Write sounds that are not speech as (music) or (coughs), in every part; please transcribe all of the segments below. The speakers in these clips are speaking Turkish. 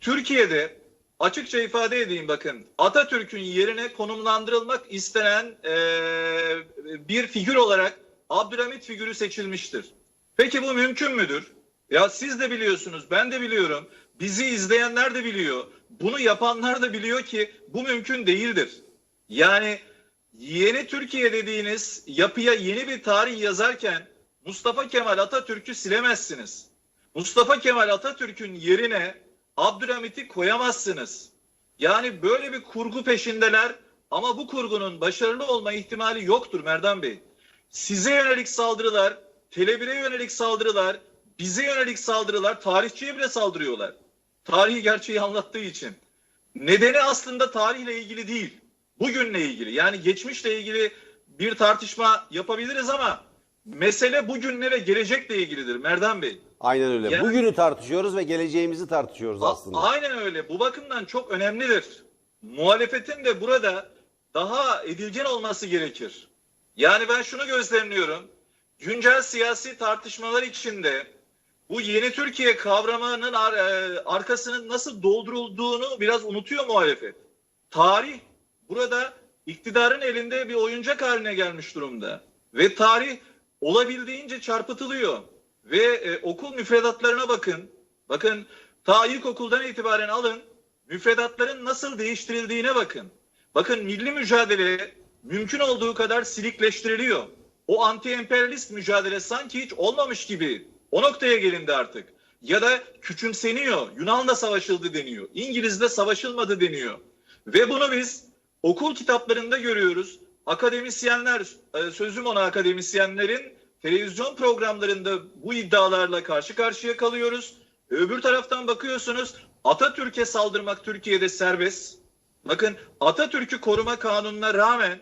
Türkiye'de açıkça ifade edeyim bakın Atatürk'ün yerine konumlandırılmak istenen eee, bir figür olarak Abdülhamit figürü seçilmiştir. Peki bu mümkün müdür? Ya siz de biliyorsunuz, ben de biliyorum. Bizi izleyenler de biliyor. Bunu yapanlar da biliyor ki bu mümkün değildir. Yani yeni Türkiye dediğiniz yapıya yeni bir tarih yazarken Mustafa Kemal Atatürk'ü silemezsiniz. Mustafa Kemal Atatürk'ün yerine Abdülhamit'i koyamazsınız. Yani böyle bir kurgu peşindeler ama bu kurgunun başarılı olma ihtimali yoktur Merdan Bey. Size yönelik saldırılar, Tele1'e yönelik saldırılar, bize yönelik saldırılar, tarihçiye bile saldırıyorlar. Tarihi gerçeği anlattığı için. Nedeni aslında tarihle ilgili değil. Bugünle ilgili. Yani geçmişle ilgili bir tartışma yapabiliriz ama mesele bugünle ve gelecekle ilgilidir Merdan Bey. Aynen öyle. Yani- Bugünü tartışıyoruz ve geleceğimizi tartışıyoruz aslında. Aynen öyle. Bu bakımdan çok önemlidir. Muhalefetin de burada daha edilgen olması gerekir. Yani ben şunu gözlemliyorum. Güncel siyasi tartışmalar içinde bu yeni Türkiye kavramının e, arkasının nasıl doldurulduğunu biraz unutuyor muhalefet. Tarih burada iktidarın elinde bir oyuncak haline gelmiş durumda. Ve tarih olabildiğince çarpıtılıyor. Ve e, okul müfredatlarına bakın. Bakın ta ilkokuldan itibaren alın. Müfredatların nasıl değiştirildiğine bakın. Bakın milli mücadele mümkün olduğu kadar silikleştiriliyor. O anti-emperyalist mücadele sanki hiç olmamış gibi. O noktaya gelindi artık. Ya da küçümseniyor. Yunan'da savaşıldı deniyor. İngiliz'de savaşılmadı deniyor. Ve bunu biz okul kitaplarında görüyoruz. Akademisyenler, e, sözüm ona akademisyenlerin televizyon programlarında bu iddialarla karşı karşıya kalıyoruz. Öbür taraftan bakıyorsunuz Atatürk'e saldırmak Türkiye'de serbest. Bakın Atatürk'ü koruma kanununa rağmen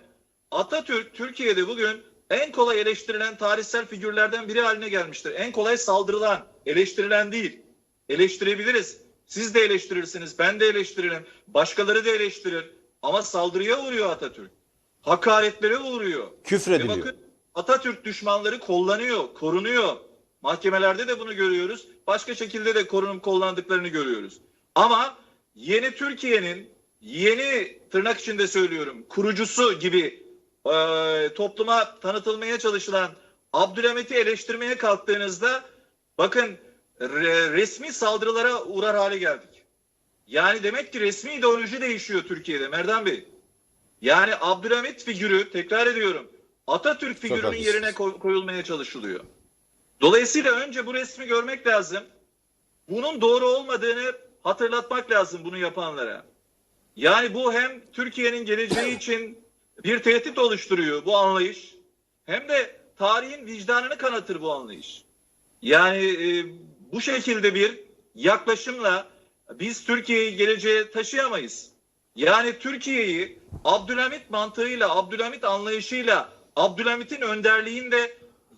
Atatürk Türkiye'de bugün en kolay eleştirilen tarihsel figürlerden biri haline gelmiştir. En kolay saldırılan, eleştirilen değil. Eleştirebiliriz. Siz de eleştirirsiniz, ben de eleştiririm. Başkaları da eleştirir. Ama saldırıya uğruyor Atatürk. Hakaretlere uğruyor. Küfrediliyor. bakın Atatürk düşmanları kollanıyor, korunuyor. Mahkemelerde de bunu görüyoruz. Başka şekilde de korunup kollandıklarını görüyoruz. Ama yeni Türkiye'nin yeni tırnak içinde söylüyorum kurucusu gibi e, topluma tanıtılmaya çalışılan Abdülhamit'i eleştirmeye kalktığınızda bakın re- resmi saldırılara uğrar hale geldik. Yani demek ki resmi ideoloji değişiyor Türkiye'de Merdan Bey. Yani Abdülhamit figürü tekrar ediyorum Atatürk figürünün yerine koy- koyulmaya çalışılıyor. Dolayısıyla önce bu resmi görmek lazım. Bunun doğru olmadığını hatırlatmak lazım bunu yapanlara. Yani bu hem Türkiye'nin geleceği için bir tehdit oluşturuyor bu anlayış. Hem de tarihin vicdanını kanatır bu anlayış. Yani e, bu şekilde bir yaklaşımla biz Türkiye'yi geleceğe taşıyamayız. Yani Türkiye'yi Abdülhamit mantığıyla, Abdülhamit anlayışıyla, Abdülhamit'in önderliğinde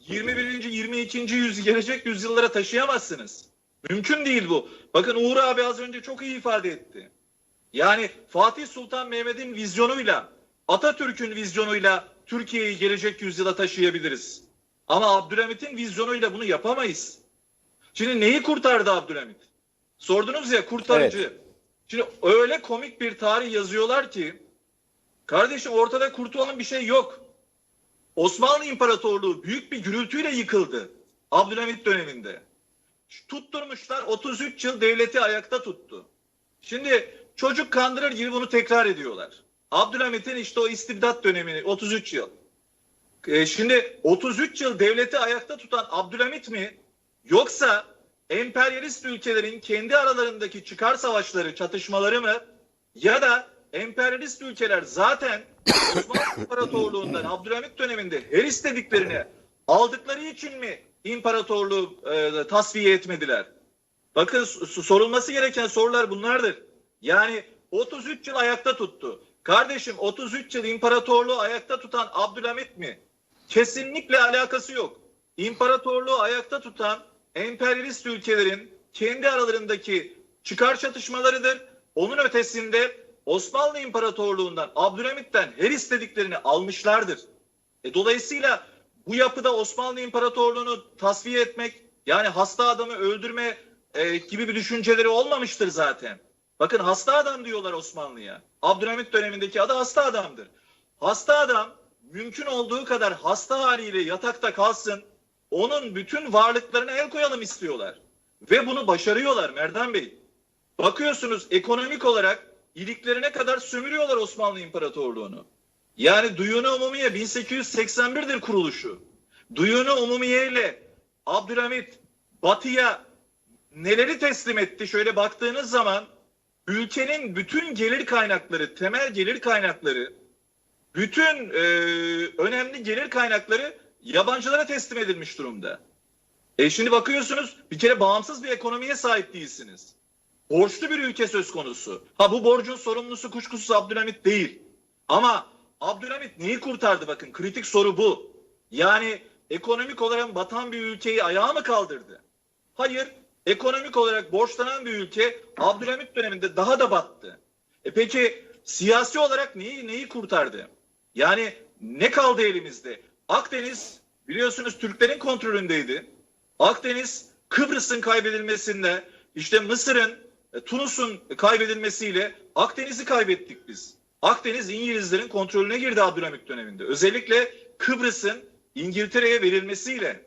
21. 22. yüz gelecek yüzyıllara taşıyamazsınız. Mümkün değil bu. Bakın Uğur abi az önce çok iyi ifade etti. Yani Fatih Sultan Mehmet'in vizyonuyla, Atatürk'ün vizyonuyla Türkiye'yi gelecek yüzyıla taşıyabiliriz. Ama Abdülhamit'in vizyonuyla bunu yapamayız. Şimdi neyi kurtardı Abdülhamit? Sordunuz ya kurtarıcı. Şimdi öyle komik bir tarih yazıyorlar ki kardeşim ortada kurtulan bir şey yok. Osmanlı İmparatorluğu büyük bir gürültüyle yıkıldı Abdülhamit döneminde. Tutturmuşlar 33 yıl devleti ayakta tuttu. Şimdi çocuk kandırır gibi bunu tekrar ediyorlar. Abdülhamit'in işte o istibdat dönemini 33 yıl. E, şimdi 33 yıl devleti ayakta tutan Abdülhamit mi yoksa emperyalist ülkelerin kendi aralarındaki çıkar savaşları, çatışmaları mı ya da emperyalist ülkeler zaten (coughs) Osmanlı İmparatorluğundan Abdülhamit döneminde her istediklerini aldıkları için mi imparatorluğu e, tasfiye etmediler? Bakın sorulması gereken sorular bunlardır. Yani 33 yıl ayakta tuttu. Kardeşim 33 yıl imparatorluğu ayakta tutan Abdülhamit mi? Kesinlikle alakası yok. İmparatorluğu ayakta tutan emperyalist ülkelerin kendi aralarındaki çıkar çatışmalarıdır. Onun ötesinde Osmanlı İmparatorluğundan, Abdülhamit'ten her istediklerini almışlardır. E, dolayısıyla bu yapıda Osmanlı İmparatorluğu'nu tasfiye etmek, yani hasta adamı öldürme e, gibi bir düşünceleri olmamıştır zaten. Bakın hasta adam diyorlar Osmanlı'ya. Abdülhamit dönemindeki adı hasta adamdır. Hasta adam mümkün olduğu kadar hasta haliyle yatakta kalsın. Onun bütün varlıklarına el koyalım istiyorlar. Ve bunu başarıyorlar Merdan Bey. Bakıyorsunuz ekonomik olarak iliklerine kadar sömürüyorlar Osmanlı İmparatorluğunu. Yani Duyunu Umumiye 1881'dir kuruluşu. Duyunu Umumiye ile Abdülhamit Batı'ya neleri teslim etti? Şöyle baktığınız zaman ülkenin bütün gelir kaynakları, temel gelir kaynakları, bütün e, önemli gelir kaynakları yabancılara teslim edilmiş durumda. E şimdi bakıyorsunuz bir kere bağımsız bir ekonomiye sahip değilsiniz. Borçlu bir ülke söz konusu. Ha bu borcun sorumlusu kuşkusuz Abdülhamit değil. Ama Abdülhamit neyi kurtardı bakın kritik soru bu. Yani ekonomik olarak batan bir ülkeyi ayağa mı kaldırdı? Hayır. Ekonomik olarak borçlanan bir ülke Abdülhamit döneminde daha da battı. E peki siyasi olarak neyi neyi kurtardı? Yani ne kaldı elimizde? Akdeniz biliyorsunuz Türklerin kontrolündeydi. Akdeniz Kıbrıs'ın kaybedilmesinde işte Mısır'ın Tunus'un kaybedilmesiyle Akdeniz'i kaybettik biz. Akdeniz İngilizlerin kontrolüne girdi Abdülhamit döneminde. Özellikle Kıbrıs'ın İngiltere'ye verilmesiyle.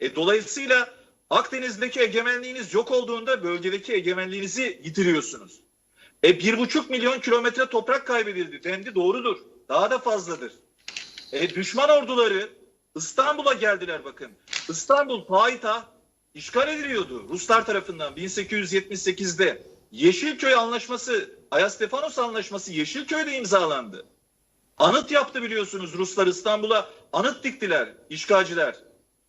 E, dolayısıyla Akdeniz'deki egemenliğiniz yok olduğunda bölgedeki egemenliğinizi yitiriyorsunuz. E bir buçuk milyon kilometre toprak kaybedildi. Dendi doğrudur. Daha da fazladır. E, düşman orduları İstanbul'a geldiler bakın. İstanbul payitaht işgal ediliyordu Ruslar tarafından 1878'de. Yeşilköy Anlaşması, Ayastefanos Anlaşması Yeşilköy'de imzalandı. Anıt yaptı biliyorsunuz Ruslar İstanbul'a anıt diktiler işgalciler.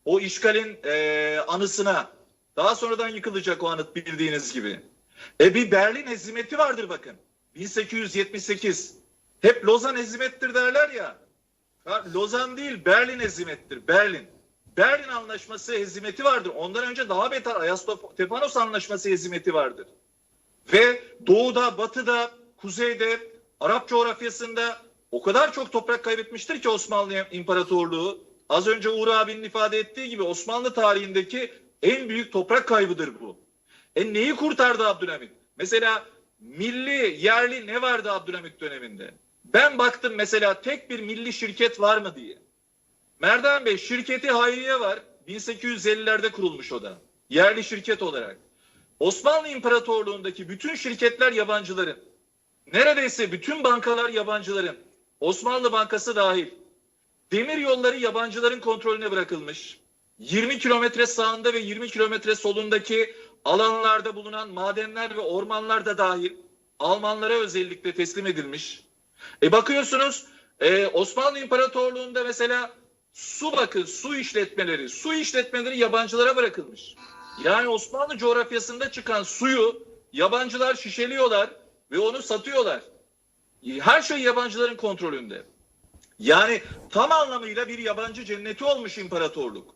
O işgalin e, anısına daha sonradan yıkılacak o anıt bildiğiniz gibi. E bir Berlin hezimeti vardır bakın. 1878. Hep Lozan hezimettir derler ya. Lozan değil Berlin hezimettir. Berlin. Berlin Anlaşması hezimeti vardır. Ondan önce daha beter Ayastofanos Anlaşması hezimeti vardır. Ve doğuda, batıda, kuzeyde, Arap coğrafyasında o kadar çok toprak kaybetmiştir ki Osmanlı İmparatorluğu. Az önce Uğur abinin ifade ettiği gibi Osmanlı tarihindeki en büyük toprak kaybıdır bu. E neyi kurtardı Abdülhamit? Mesela milli, yerli ne vardı Abdülhamit döneminde? Ben baktım mesela tek bir milli şirket var mı diye. Merdan Bey şirketi Hayriye var. 1850'lerde kurulmuş o da. Yerli şirket olarak. Osmanlı İmparatorluğu'ndaki bütün şirketler yabancıların. Neredeyse bütün bankalar yabancıların. Osmanlı Bankası dahil. Demir yolları yabancıların kontrolüne bırakılmış. 20 kilometre sağında ve 20 kilometre solundaki alanlarda bulunan madenler ve ormanlar da dahil Almanlara özellikle teslim edilmiş. E bakıyorsunuz e, Osmanlı İmparatorluğu'nda mesela su bakın su işletmeleri, su işletmeleri yabancılara bırakılmış. Yani Osmanlı coğrafyasında çıkan suyu yabancılar şişeliyorlar ve onu satıyorlar. Her şey yabancıların kontrolünde. Yani tam anlamıyla bir yabancı cenneti olmuş imparatorluk.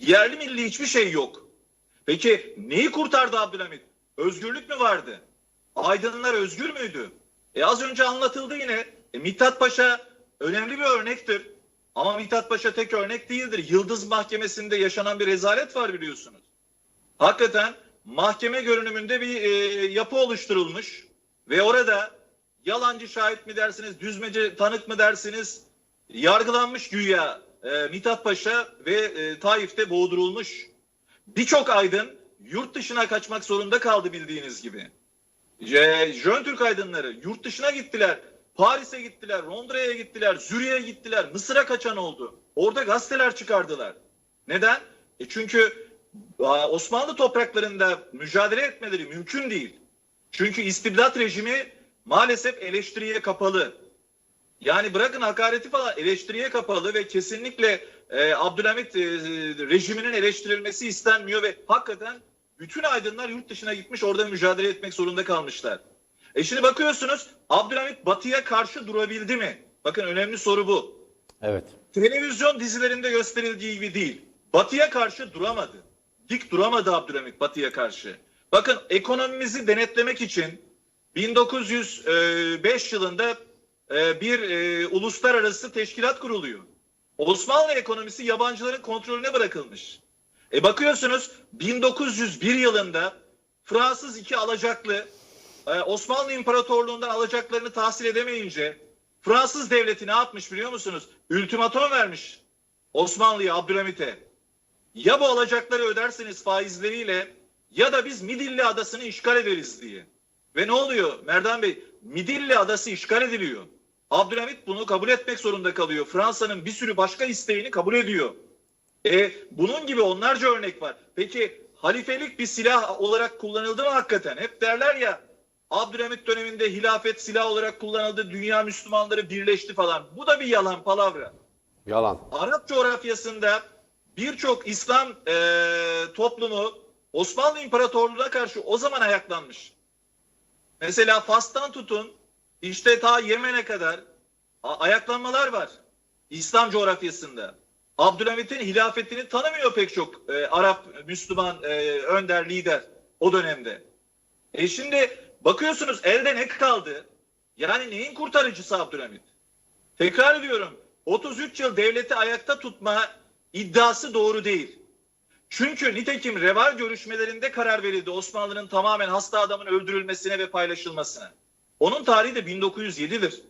Yerli milli hiçbir şey yok. Peki neyi kurtardı Abdülhamit? Özgürlük mü vardı? Aydınlar özgür müydü? E az önce anlatıldı yine. E, Mithat Paşa önemli bir örnektir. Ama Mithat Paşa tek örnek değildir. Yıldız Mahkemesi'nde yaşanan bir rezalet var biliyorsunuz. Hakikaten mahkeme görünümünde bir e, yapı oluşturulmuş ve orada yalancı şahit mi dersiniz, düzmece tanık mı dersiniz, yargılanmış güya e, Mithat Paşa ve e, Taif'te boğdurulmuş. Birçok aydın yurt dışına kaçmak zorunda kaldı bildiğiniz gibi. E, Jön Türk aydınları yurt dışına gittiler. Paris'e gittiler, Londra'ya gittiler, Zürih'e gittiler, Mısır'a kaçan oldu. Orada gazeteler çıkardılar. Neden? E çünkü Osmanlı topraklarında mücadele etmeleri mümkün değil. Çünkü istibdat rejimi maalesef eleştiriye kapalı. Yani bırakın hakareti falan eleştiriye kapalı ve kesinlikle e, Abdülhamit e, rejiminin eleştirilmesi istenmiyor ve hakikaten bütün aydınlar yurt dışına gitmiş orada mücadele etmek zorunda kalmışlar. E şimdi bakıyorsunuz Abdülhamit batıya karşı durabildi mi? Bakın önemli soru bu. Evet. Televizyon dizilerinde gösterildiği gibi değil. Batıya karşı duramadı. Dik duramadı Abdülhamit batıya karşı. Bakın ekonomimizi denetlemek için 1905 yılında e, bir e, uluslararası teşkilat kuruluyor. Osmanlı ekonomisi yabancıların kontrolüne bırakılmış. E bakıyorsunuz 1901 yılında Fransız iki alacaklı e, Osmanlı İmparatorluğundan alacaklarını tahsil edemeyince Fransız devleti ne yapmış biliyor musunuz? Ultimatom vermiş Osmanlı'ya Abdülhamit'e. Ya bu alacakları ödersiniz faizleriyle ya da biz Midilli adasını işgal ederiz diye. Ve ne oluyor Merdan Bey? Midilli adası işgal ediliyor. Abdülhamit bunu kabul etmek zorunda kalıyor. Fransa'nın bir sürü başka isteğini kabul ediyor. E, bunun gibi onlarca örnek var. Peki halifelik bir silah olarak kullanıldı mı hakikaten? Hep derler ya Abdülhamit döneminde hilafet silah olarak kullanıldı. Dünya Müslümanları birleşti falan. Bu da bir yalan palavra. Yalan. Arap coğrafyasında birçok İslam e, toplumu Osmanlı İmparatorluğu'na karşı o zaman ayaklanmış. Mesela Fas'tan tutun işte ta Yemen'e kadar ayaklanmalar var İslam coğrafyasında. Abdülhamit'in hilafetini tanımıyor pek çok e, Arap Müslüman e, önder lider o dönemde. E şimdi bakıyorsunuz elde ne kaldı? Yani neyin kurtarıcısı Abdülhamit? Tekrar ediyorum 33 yıl devleti ayakta tutma iddiası doğru değil. Çünkü nitekim reval görüşmelerinde karar verildi Osmanlı'nın tamamen hasta adamın öldürülmesine ve paylaşılmasına. Onun tarihi de 1907'dir.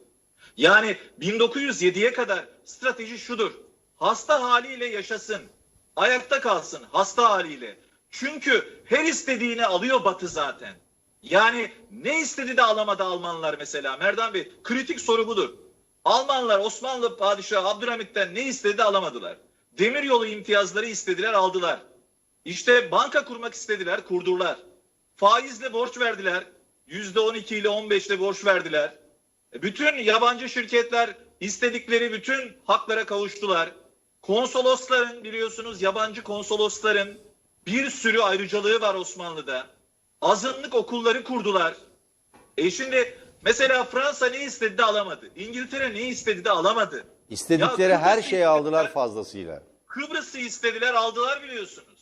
Yani 1907'ye kadar strateji şudur. Hasta haliyle yaşasın. Ayakta kalsın hasta haliyle. Çünkü her istediğini alıyor Batı zaten. Yani ne istedi de alamadı Almanlar mesela. Merdan Bey kritik soru budur. Almanlar Osmanlı padişahı Abdülhamit'ten ne istedi de alamadılar. Demiryolu imtiyazları istediler aldılar. İşte banka kurmak istediler kurdular. Faizle borç verdiler. %12 ile 15 ile borç verdiler. E, Bütün yabancı şirketler istedikleri bütün haklara kavuştular. Konsolosların biliyorsunuz yabancı konsolosların bir sürü ayrıcalığı var Osmanlı'da. Azınlık okulları kurdular. E şimdi mesela Fransa ne istedi de alamadı. İngiltere ne istedi de alamadı. İstedikleri her şeyi aldılar fazlasıyla. Kıbrıs'ı istediler aldılar biliyorsunuz.